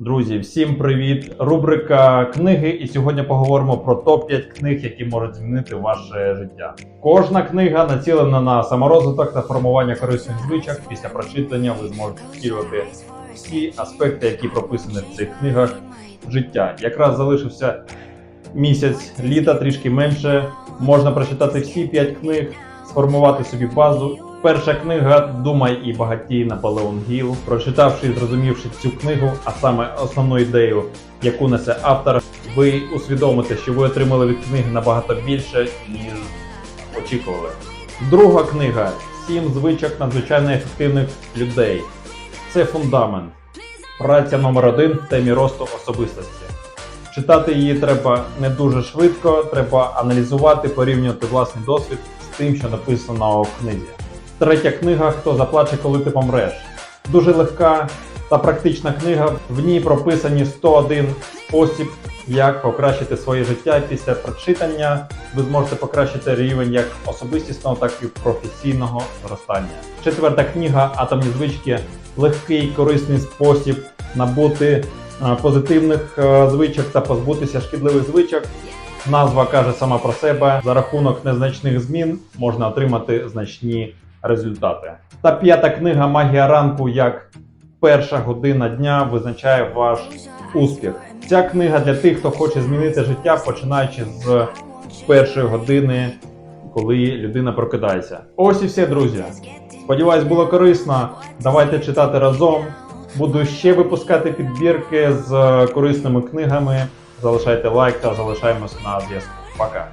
Друзі, всім привіт! Рубрика книги. І сьогодні поговоримо про топ-5 книг, які можуть змінити ваше життя. Кожна книга націлена на саморозвиток та формування корисних звичок. Після прочитання ви зможете втілювати всі аспекти, які прописані в цих книгах життя. Якраз залишився місяць літа, трішки менше. Можна прочитати всі 5 книг, сформувати собі базу. Перша книга Думай і багатій Наполеон Гіл. Прочитавши і зрозумівши цю книгу, а саме основну ідею, яку несе автор, ви усвідомите, що ви отримали від книги набагато більше, ніж очікували. Друга книга Сім звичок надзвичайно ефективних людей. Це фундамент. Праця номер один в темі росту особистості. Читати її треба не дуже швидко, треба аналізувати, порівнювати власний досвід з тим, що написано в книзі. Третя книга Хто заплаче, коли ти помреш. Дуже легка та практична книга. В ній прописані 101 спосіб, як покращити своє життя після прочитання. Ви зможете покращити рівень як особистісного, так і професійного зростання. Четверта книга Атомні звички легкий корисний спосіб набути е, позитивних е, звичок та позбутися шкідливих звичок. Назва каже сама про себе. За рахунок незначних змін можна отримати значні результати. Та п'ята книга Магія ранку як перша година дня визначає ваш успіх. Ця книга для тих, хто хоче змінити життя, починаючи з першої години, коли людина прокидається. Ось і все, друзі. Сподіваюсь, було корисно. Давайте читати разом. Буду ще випускати підбірки з корисними книгами. Залишайте лайк та залишаємось на зв'язку. Пока.